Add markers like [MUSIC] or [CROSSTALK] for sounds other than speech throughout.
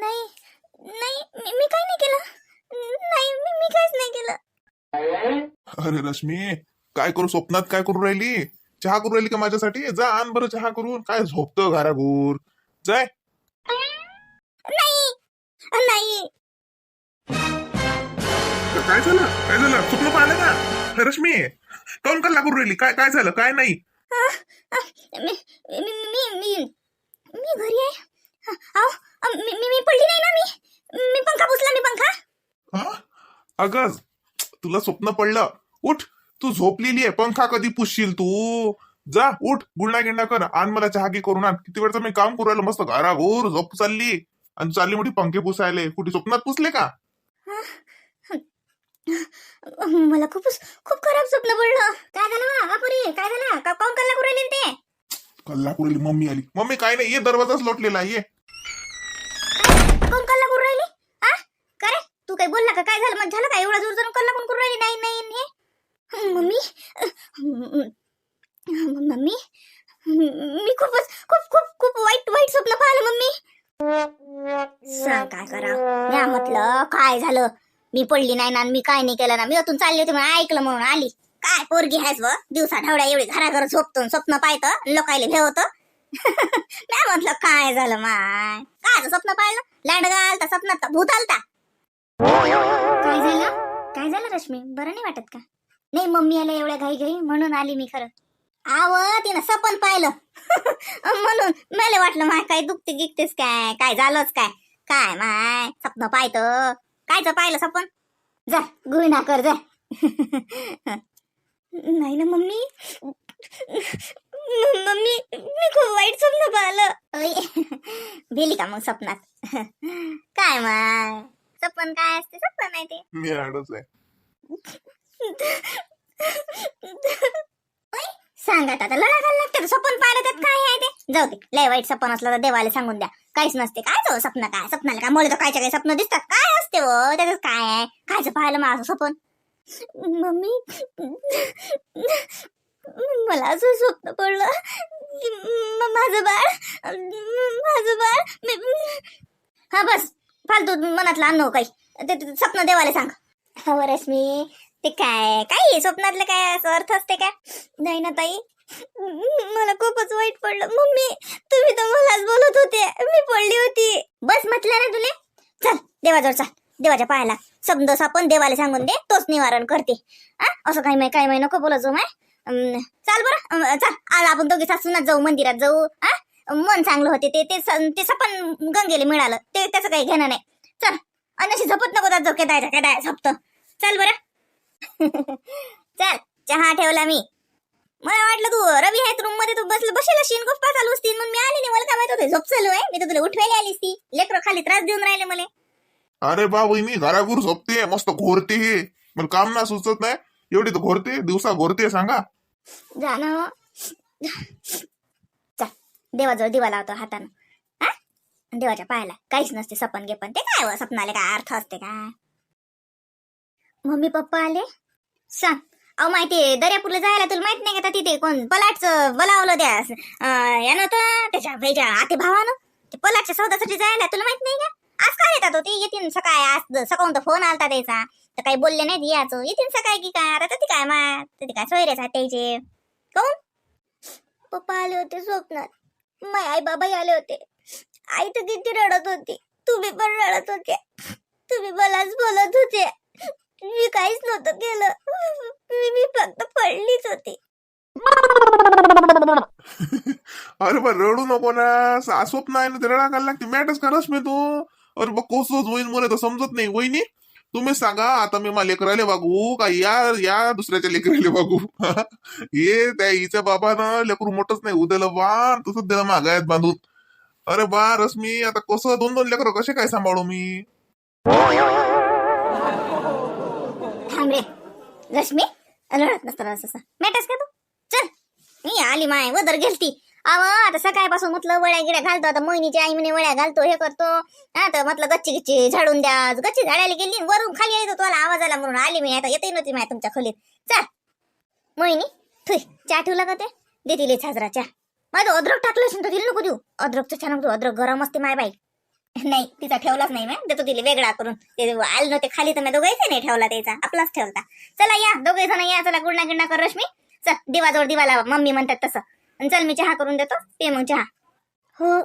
नाही नाही मी मी काही नाही केलं. नाही मी मी काहीच नाही केलं. अरे रश्मी काय करू स्वप्नात काय करू राहिली? चहा करू राहिली का माझ्यासाठी? जा आण बरं चहा करून. काय झोपतं घराघूर जाय. नाही नाही. काय झालं? काय झालं? स्वप्न पाहिलं का? रश्मी काऊन कल्ला करू राहिली? काय काय झालं? काय नाही? मी मी मी मी घरी आहे. अ, मी मी पडली नाही ना मी मी पंखा पुसला मी पंखा. हा? अगं तुला स्वप्न पडलं. उठ तू झोपलेली आहे. पंखा कधी पुसशील तू? जा उठ गुंडा गिंडा कर. आण मला चहा की करून आण. किती वेळचं मी काम करू राहिलो मस्त घराघोर झोप चालली. आणि चालली मोठी पंखे पुसायले. कुठे स्वप्नात पुसले का? मला खूपच खूप खराब स्वप्न पडलं. काय झालं बापुरी? काय झालं? का काऊन कल्ला करू राहिली न ते? कल्ला करू राहिली मम्मी आली. मम्मी काय नाही ये दरवाजाच लोटलेला आहे ये. काही बोलला का? काय झालं? मग झालं का? एवढा जोर जोर कल्ला कोण करू राहिली? नाही नाही हे मम्मी? मम्मी? मी खूपच खूप खूप खूप वाईट वाईट स्वप्न पाहिलं मम्मी. सांग काय करा या म्हटलं काय झालं? मी पडली नाही ना आणि मी काय नाही केलं ना? मी अतून चालली होती म्हणून ऐकलं म्हणून आली. काय पोरगी आहेस व? दिवसा ढवड्या एवढी घराघर झोपतो आणि स्वप्न पाहतं लोकायला भेवत. नाही [LAUGHS] म्हटलं काय झालं माय? काय स्वप्न पाहिलं? लँड घालता स्वप्नात भूत आलता. काय झालं? काय झालं रश्मी? बरं नाही वाटत का? नाही मम्मी आल्या एवढ्या घाई घाई म्हणून आली मी खरं. आव तिनं सपन पाहिलं. [LAUGHS] म्हणून मला वाटलं माय काय दुखते गिकतेस काय? काय झालंच काय? काय माय? सपन पाहतं कायचं पाहिलं सपन? जा गुन्हा कर जा. [LAUGHS] नाही ना मम्मी. [LAUGHS] मम्मी मी खूप वाईट स्वप्न पाहिलं. भेली का मग स्वप्नात काय माय? सपन काय असते सपन नाही ते मी आडच आहे. ओय, सांगा आता लढा घाल लागते सपन पाहिलं त्यात काय आहे ते? जाऊ दे लय वाईट सपन असलं तर देवाला सांगून द्या. काहीच नसते. काय तो स्वप्न काय? स्वप्नाला काय? मुळे तर कायच्या काही स्वप्न दिसतात. काय असते हो? त्याच्यात काय आहे? कायचं पाहिलं माझं स्वप्न मम्मी मला असं स्वप्न पडलं. की म- माझं बाळ माझं बाळ मी- हा बस. फालतू मनातलं आणू हो काही. ते ते स्वप्न देवाला सांग. हो रश्मी ते काय काय स्वप्नातलं काय असं अर्थ असते काय नाही ना ताई. मला खूपच वाईट पडलं. मम्मी तुम्ही तर मलाच बोलत होते. मी पडली होती. बस म्हटलं ना तुले. चल देवाजवळ चल. देवाच्या पायाला समज आपण देवाला सांगून दे. तोच निवारण करते. हा असं काही माही काही माही नको बोलत जाऊ माय चाल बरं. अं, चल आज आपण दोघे सासूनच जाऊ मंदिरात जाऊ. हा मन चांगलं होते ते ते सपन गंगेले मिळालं. ते त्याचं काही घेणं नाही. चल अशी झपत नको जात जाऊ केदायचा केदाय झपत. चल बरं. [LAUGHS] चल चहा ठेवला मी. मला वाटलं तू रवी आहेत रूममध्ये तू बसलं बसेल अशी गप्पा चालू असतील. मग मी आली नाही मला काय माहीत होते झोप चालू आहे. मी तर तुला उठवायला आलीस ती लेकरं खाली त्रास देऊन राहिले मला. अरे बा वहिनी घराघूर झोपते मस्त घोरते हे. मला काम ना सुचत नाही. एवढी तर घोरते दिवसा घोरते सांगा. जा ना. चल देवाजवळ दिवा लावतो हातानं. हा देवाच्या पायाला काहीच नसते सपन गेपन. ते काय हो, सपनाले काय अर्थ असते काय मम्मी पप्पा आले? सांग अहो माहिती दर्यापूरला जायला तुला माहीत नाही का तिथे कोण पलाटचं बोलावलं द्या यानं तर त्याच्या वेच्या आते भावानं? ते पलाटच्या सौदासाठी जायला तुला माहीत नाही का? आज काय येतात हो ते? येतील सकाळ आज सकाळून तर फोन आलता त्याचा. तर काही बोलले नाहीत याचं. येतील सकाळ की काय? आता ते काय मा ते काय सोयरेच आहेत त्याचे कोण पप्पा आले होते स्वप्नात. माय आई बाबाही आले होते. आई तर किती रडत होती. तुम्ही पण रडत होते. तुम्ही मलाच बोलत होते. मी काहीच नव्हतं केलं. मी फक्त पडलीच होती. [LAUGHS] अरे बा रडू नको ना. सा- स्वप्न आहे ना ते रडा घाल लागते. मॅटच करस मी तू. अरे बा कोसच होईन मला तर समजत नाही. वहिनी तुम्ही सांगा आता मी मला लेकराले वागू का या या दुसऱ्याच्या लेकराले वागू हे [LAUGHS] त्या हिच्या बाबानं लेकरू मोठच नाही उद्याला वान तसंच दिलं मागायत बांधून. अरे बा रश्मी आता कसं दोन दोन लेकर कसे काय सांभाळू मी? थांब रे. रश्मी? रडत नसतं असं मेटस का तू? चल. मी आली माय वदर गेलती. अव आता सकाळपासून म्हटलं वळ्या गिड्या घालतो आता मोहिनीची आई म्हणे वळ्या घालतो हे करतो. हा तर म्हटलं गच्ची गच्ची झाडून द्या. गच्ची झाडायला गेली वरून खाली येतो तुला आवाज आला म्हणून आली मी आता येतही नव्हती माय तुमच्या खोलीत. चल. मोहिनी थुई चहा ठेवला का ते? दे तिले चहा. माझं अद्रक टाकलं असेल तर तिला नको देऊ. अद्रकचं छान नको देऊ. अद्रक गरम असते माय बाई. नाही तिचा ठेवलाच नाही मॅम देतो तिला वेगळा करून. ते आलं नव्हते खाली तर मी दोघांचा नाही ठेवला त्याचा. आपलाच ठेवता. चला या दोघे जण या. चला गुडणा गिडणा कर रश्मी. चल दिवाजवळ दिवा लावा मम्मी म्हणतात तसं. चल मी चहा करून देतो. पे मग चहा. हो.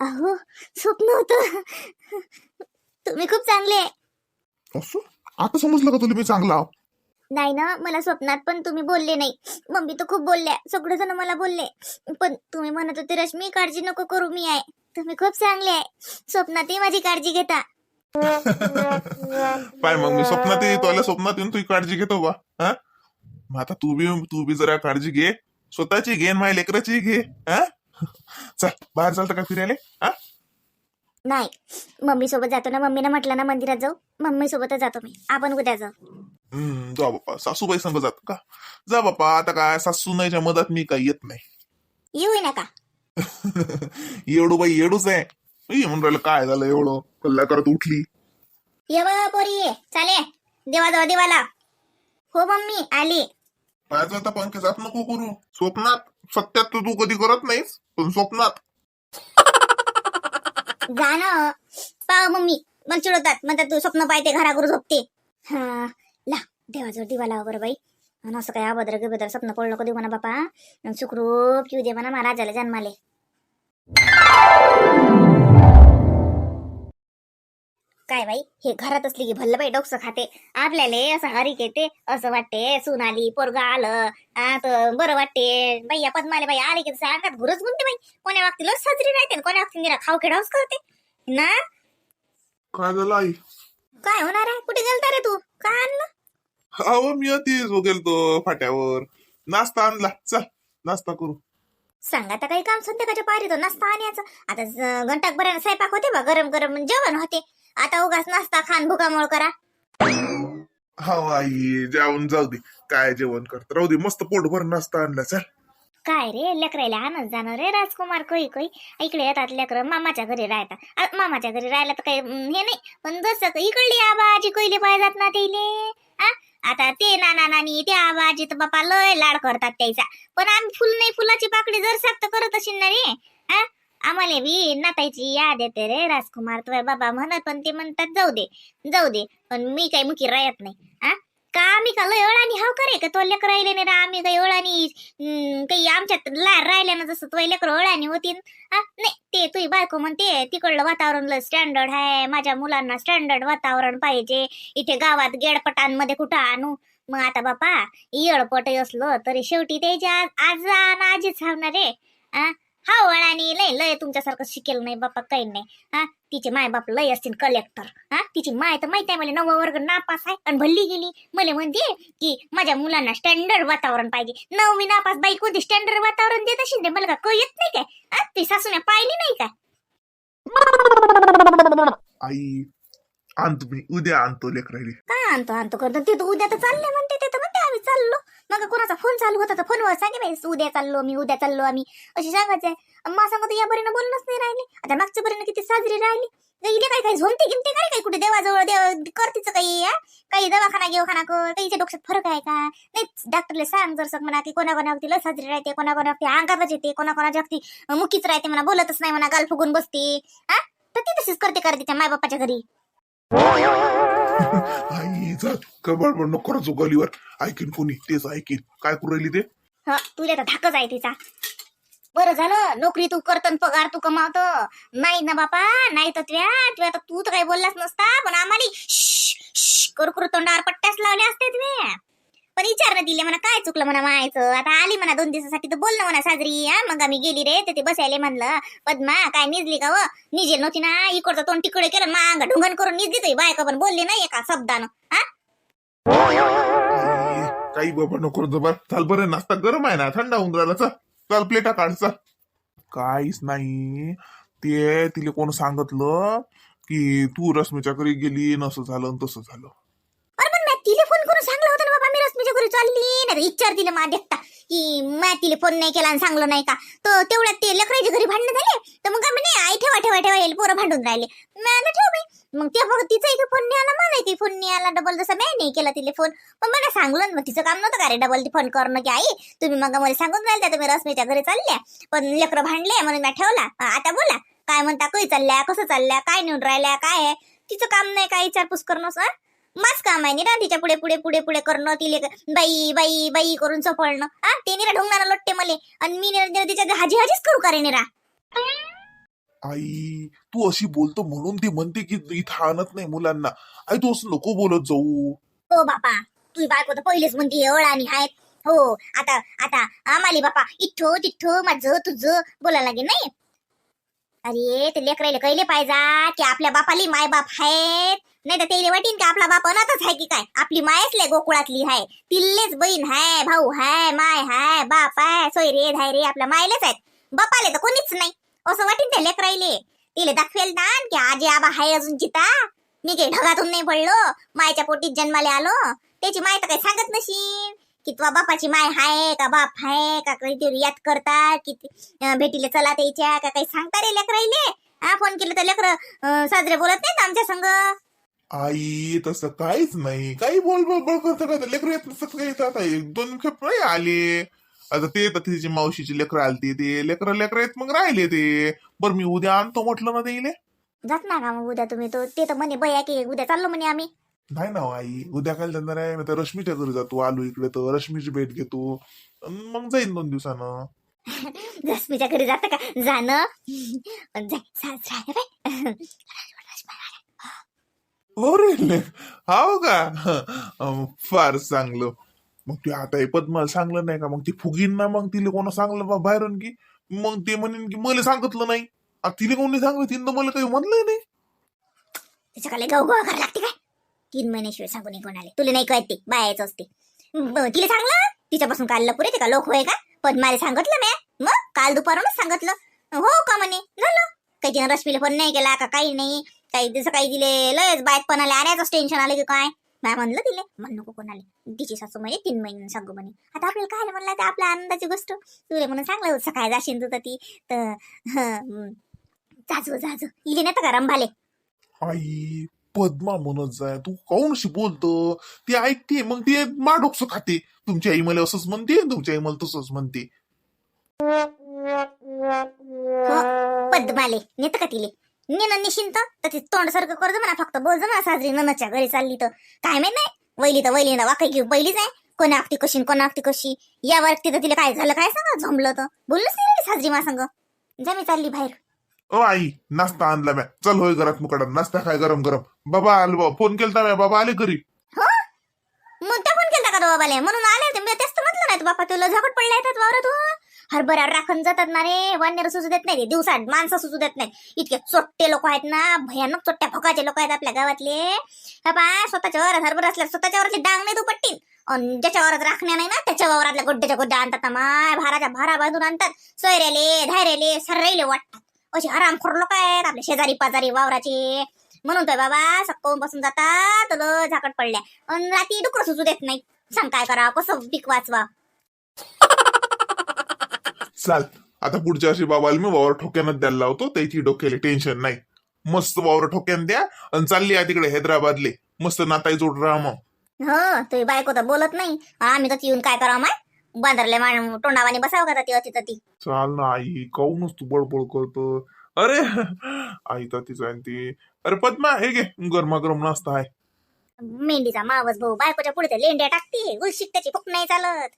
अहो स्वप्न होतं. तुम्ही खूप चांगले असं? आता समजलं का तुला मी चांगला? आहो? नाही ना मला स्वप्नात पण तुम्ही बोलले नाही. मम्मी तर खूप बोलल्या सगळेजण मला बोलले. पण तुम्ही म्हणत होते रश्मी काळजी नको करू मी आहे. तुम्ही खूप चांगले आहे. स्वप्नातही माझी काळजी घेता. पाय मग मी स्वप्नात येतो आल्या स्वप्नात येऊन तुझी काळजी घेतो बा हा? मग आता तू बी तू बी जरा काळजी घे. स्वतःची घे माझ्या लेकराची घे. हा? चल बाहेर चालतं का फिरायला? हा? नाही. मम्मी सोबत जातो ना. मम्मीनं म्हटलं ना मंदिरात जाऊ. मम्मी सोबतच जातो मी. आपण उद्या जाऊ. हम्म, जा बाप्पा. सासूबाई संग जात का? जा बाप्पा. आता काय सासूनाईच्या मधात मी काही येत नाही. येऊ नका. [LAUGHS] येडू बाई येडूच आहे. ई, म्हणून राहिलं काय झालं एवढं? कल्ला करत उठली. ये बा पोरी. ये चाले देवाजवळ देवाला. हो मम्मी. आली. पायाचा आता पंखे नको करू. स्वप्नात सत्यात तर तू कधी करत नाहीस पण स्वप्नात. गाणं पाव मम्मी मग चिडवतात. म्हणतात तू स्वप्न पाहते घराघर झोपते. हा ला देवाजवळ दिवा लावा बरं बाई. आणि असं काय अभद्र गिभद्र स्वप्न पडलं कधी म्हणा बापा. आणि सुखरूप येऊ दे म्हणा महाराजाला जन्माले. काय बाई? हे घरात असली की भल्ल बाई डोकसं खाते. आपल्याला असं हरिक येते. असं वाटते सून आली पोरगा आलं. आ तर बरं वाटते. बाई या पद्माले बाई आले की सांगत घुरच गुंते बाई. कोण्या वागतील साजरी राहते कोण्या वागतील खाऊ खेळावच करते. ना? काय झालं आई? काय होणार आहे? कुठे गेलता रे तू? काय आणलं? अहो मी अति जो गेलतो फाट्यावर. नाश्ता आणला. चल नाश्ता करू. सांग आता काही काम संध्याकाळच्या पारी तो नाश्ता आणायचं आता घंटाक बऱ्यानं स्वयंपाक होते बा. गरम गरम जेवण होते. आता उगाच नाश्ता खान भुकामोळ करा. हो आई जेवण जाऊ दे. काय जेवण करत? राहू दे मस्त पोटभर नाश्ता आणला चल. काय रे लेकरायला आणत जाणं रे राजकुमार कोई कोई. इकडे येतात लेकर मामाच्या घरी राहतात आ, मामाच्या घरी राहायला तर काही हम्म, हे नाही पण जसं का इकडली आबाजी कोयले पाहिजात ना आ आता ते नाना नानी ते आबाजी तर बापा लय लाड करतात त्याचा. पण आम्ही फुल नाही फुलाची पाकडी जर साक्त करत असेल ना रे आ आम्हाला बी नातायची याद येते रे राजकुमार तुझे बाबा म्हणत पण ते म्हणतात जाऊ दे जाऊ दे. पण मी काही मुकी राहत नाही आ का आम्ही का लय अळानी हाव करे का तो लेकर राहिले नाही रा? आम्ही काही अळानी काही आमच्यात लार राहिल्या ना जसं तुझ्या लेकर अळानी होतीन हा? नाही ते तुझी बायको म्हणते तिकडलं वातावरण लय स्टँडर्ड आहे माझ्या मुलांना स्टँडर्ड वातावरण पाहिजे इथे गावात गेडपटांमध्ये कुठं आणू? मग आता बापा येळपट असलो तरी शेवटी त्याच्या आज आजीच हावणार रे आ हा वळानी लय लय तुमच्यासारखं शिकेल नाही बापा काही नाही. हा तिचे माय बाप लय असतील कलेक्टर हा तिची माय तर माहिती आहे मला नववा वर्ग नापास आहे आणि भल्ली गेली. मला म्हणते की माझ्या मुलांना स्टँडर्ड वातावरण पाहिजे. नववी नापास बाई कोणती स्टँडर्ड वातावरण देत असेल मला का कळ येत नाही काय? हा? ती सासूने पाहिली नाही काय? आई आणतो मी उद्या आणतो लेकरायले. काय आणतो आणतो? करतो. ते तर उद्या तर चालले म्हणते चाललो. मग कोणाचा फोन चालू होता तर फोनवर सांगे बाई उद्या चाललो मी उद्या चाललो आम्ही. अशी सांगायचंय मा सांगत या बरीनं बोलणंच नाही राहिले. आता मागच्या बरीनं किती साजरी राहिली. इथे काय काही झोमते गिमते काय काय कुठे देवाजवळ देव करतीच काही काही दवाखाना घेवाखाना कर काहीच्या डोक्यात फरक आहे का? नाही डॉक्टरला सांग जर म्हणा की कोणा लस साजरी राहते कोणा कोणा अंगातच येते कोणा कोणाच्या अगदी मुकीच राहते म्हणा बोलतच नाही म्हणा गाल फुगून बसते हा? तर ती तशीच करते करते तिच्या मायबापाच्या घरी. आई जा. कबड नको करायचो गलीवर? ऐकीन कोणी तेच ऐकीन. काय करू राहिली ते? हा तुला तर धाकच आहे तिचा. बरं झालं नोकरी तू करत न पगार तू कमावतो. नाही ना बापा नाही तर तुया तुया तर तू तर काही बोललाच नसता पण आम्हाला श्श, करू करू तोंडावर पट्ट्याच लावले असते तुम्ही पण विचारणं दिले म्हणा काय चुकलं म्हणा मायचं? आता आली म्हणा दोन दिवसासाठी तर बोल ना म्हणा साजरी. हा मग आम्ही गेली रे तिथे ते बसायला म्हणलं पद्मा काय निजली का व? निजेल नव्हती ना इकडचं तोंड तिकडे केलं मांग ढुंगण करून निजली तुझी बायका पण बोलली नाही एका शब्दानं. हा? काही बाबा नको जबर चाल बरं नाश्ता गरम आहे ना थंड होऊन राहिला चल. चल प्लेटा काढ चल. काहीच नाही. ते तिला कोण सांगितलं की तू रश्मीच्या घरी गेली न असं झालं न तसं झालं अरे पण मी तिला फोन करून सांगलं होतं ना बाबा मी रश्मीच्या घरी चालली नाही तर विचार तिला मा देखता की मी तिला फोन नाही केला आणि सांगलं नाही का? तर तेवढ्यात ते लेकराच्या घरी भांडणं झाले. तर मग काय म्हणे आई ठेवा ठेवा ठेवा येईल पोरं भांडून राहिले. मी ठेव बाई. मग ते बघ तिचा इथे फोन नाही आला मला ती फोन नाही आला डबल जसं मी नाही केला तिला फोन पण मला सांगलं ना, मग तिचं काम नव्हतं का रे डबल ती फोन करणं की आई तुम्ही मग मला सांगून राहिल तुम्ही रश्मीच्या घरी चालल्या. पण लेकरं भांडले म्हणून मी ठेवला. आता बोला. काय म्हणता काही चालल्या कसं चालल्या काय नेऊन राहिल्या काय आहे? तिचं काम नाही काय विचारपूस करणं सर माच काम आहे ना तिच्या पुढे पुढे पुढे पुढे करणं तिले बाई बाई बाई करून चपळणं. हा ते निरा ढोंगणारा लोटते मले. आणि मी निरा निरा तिच्या हाजी हाजीच करू का रे निरा? आई तू अशी बोलतो म्हणून ती म्हणते की इथं आणत नाही मुलांना. आई तू असं नको बोलत जाऊ. हो बापा. तुझी बायको तर पहिलेच म्हणते अळानी आहेत हो आता आता आम्हाली बापा इठ्ठो तिठ्ठो माझं तुझं बोलायला लागेल नाही? अरे ते लेकरायला कळले पाहिजे की आपल्या बापाली माय बाप आहेत. नाही तर ते वाटीन का आपला बाप अनाथच आहे की काय? आपली मायच लय गोकुळातली आहे. तिल्लेच बहीण हाय भाऊ हाय माय हाय बाप आहे सोयरे धायरे आपल्या मायलेच आहेत. बापाले तर कोणीच नाही. असं वाटीन ते लेकरायले. तिले दाखवेल ना की आजी आबा हाय अजून चिता मी काही ढगातून नाही पडलो. मायच्या पोटीत जन्माला आलो. त्याची माय तर काही सांगत नशील की तुझ्या बापाची माय हाय का बाप हाय का काहीतरी याद करतात की अं, भेटीले चला त्याच्या का काही सांगता रे लेकराईले हा फोन केलं तर लेकर साजरे बोलत नाहीत आमच्या संग. आई तसं काहीच नाही. काही बोल बोल बोल करतं का लेकर येत नसतं काही आई. एक दोन खेप नाही आले. आता ते तर तिची मावशीची लेकर आलती. ते लेकर लेकर येत मग राहिले ते. बरं मी उद्या आणतो म्हटलं ना ते जात ना का मग उद्या तुम्ही? तो ते तर म्हणे बया की उद्या चाललो म्हणे आम्ही. नाही ना हो आई. उद्या काय जाणार आहे नाही. तर रश्मीच्या घरी जातो. आलो इकडे तर. रश्मीची भेट घेतो. अन मग जाईन दोन दिवसानं. [LAUGHS] रश्मीच्या घरी जातं का? जाणं? [LAUGHS] जा- जा- बाय. अरे रे हाव का? अं, फार चांगलं. मग ते आता हे पद्माला सांगलं नाही का? मग ती फुगीन ना मग तिला कोणा सांगलं बा बाहेरून की? मग ते म्हणेन की मला सांगितलं नाही. आता तिने कोणी सांगलं तिने तर मला काही म्हणलंय नाही. त्याच्याखाली गाव गोळा करायला लागते काय? तीन महिन्याशिवाय सांगू नाही कोणाले तुला नाही कळते बायाचं असते. ब- तिला सांगलं? तिच्यापासून काल पुरे ते का? लोक होय का? पण मला सांगितलं मी मग काल दुपारूनच सांगितलं. हो का म्हणे? झालं. काही तिनं रश्मीला फोन नाही केला का? काही नाही. काही दिवस काही दिले लयच बायक पणाला आणायचंच टेन्शन आलं की काय? नाही म्हणलं तिले. म्हण नको कोणाला. तिची सासू म्हणे तीन महिने सांगू म्हणे. आता आपल्याला काय म्हणलं ते आपल्या आनंदाची गोष्ट. तुला म्हणून सांगलं होतं सकाळी जाशील तू तर ती. तर जाजू जाजू. इले नाही तर रंभाले? आई पद्मा म्हणत जाय तू काऊन अशी बोलतो? ती ऐकते मग ती माडोकसं खाते तुमची आई मला असंच म्हणते तुमची आई मला तसंच म्हणते. पद्माले. नेत का तिले? नेन निशिंत तर ते तोंड सारखं करतो म्हणा फक्त बोल म्हणा साजरी ननच्या घरी चालली तर काय माहीत नाही? वैली तर वैली ना वाकई घेऊ पहिलीच आहे. कोणा अगती कशी न कोणा अगती कशी? या वरती तर तिला काय झालं काय सांगा? झोंबलं तर बोललंच नाही साजरी मा संग. जा मी चालली बाहेर. ओ आई नाश्ता आणला म्या. चल होय घरात मुकाडा. नाश्ता काय गरम गरम. बाबा आलो बाबा फोन केलता म्या. बाबा आले घरी. हो? मग त्या पण केलता का तो बाबाले? म्हणून आले होते. मी तेच तर म्हटलं नाही बापा तुला झगट पडला येतात वावरातून हरभऱ्यावर राखण जातात ना रे. वानेर सुचू देत नाही दिवसात माणसं सुचू देत नाही. इतके चोट्टे लोक आहेत ना. भयानक चोट्ट्या फकाचे लोक आहेत आपल्या गावातले. हा पा स्वतःच्या वरात हरभरा असल्या स्वतःच्या वरातली डांग नाही दुपट्टीन अन ज्याच्या वरात राखण्या नाही ना त्याच्या वावरातल्या गोड्ड्याच्या गोड्ड्या आणतात ना माय. भाराच्या भारा बांधून आणतात. सोयरेले धायरेले सर्राईले वाटतात. असे हरामखोर लोक आहेत आपले शेजारी पाजारी वावराचे. म्हणून तर बाबा सक्कवून बसून जातात तुला झाकट पडल्या. अन रात्री डुकर सुचू देत नाही सांग काय करावं कसं पीक वाचवा चाल. आता पुढच्या वर्षी बाबाला मी वावर ठोक्यानं द्यायला लावतो. त्याची डोक्याला टेन्शन नाही. मस्त वावर ठोक्यानं द्या आणि चालली आहे तिकडे हैदराबादले. मस्त नाताई जोड राहा मग. हो तुझी बायको तर बोलत नाही. आम्ही तर येऊन काय करावं माय? बांधरले मान तोंडावानी बसावं का ती अति तती चाल ना आई काऊनच तू बडबड करतो अरे आई तर तिचा ती. अरे पद्मा हे घे. गरमागरम नाश्ता आहे. मेंढीचा मावस भाऊ बायकोच्या पुढे ते लेंड्या टाकते. उलशिक त्याची फुक नाही चालत.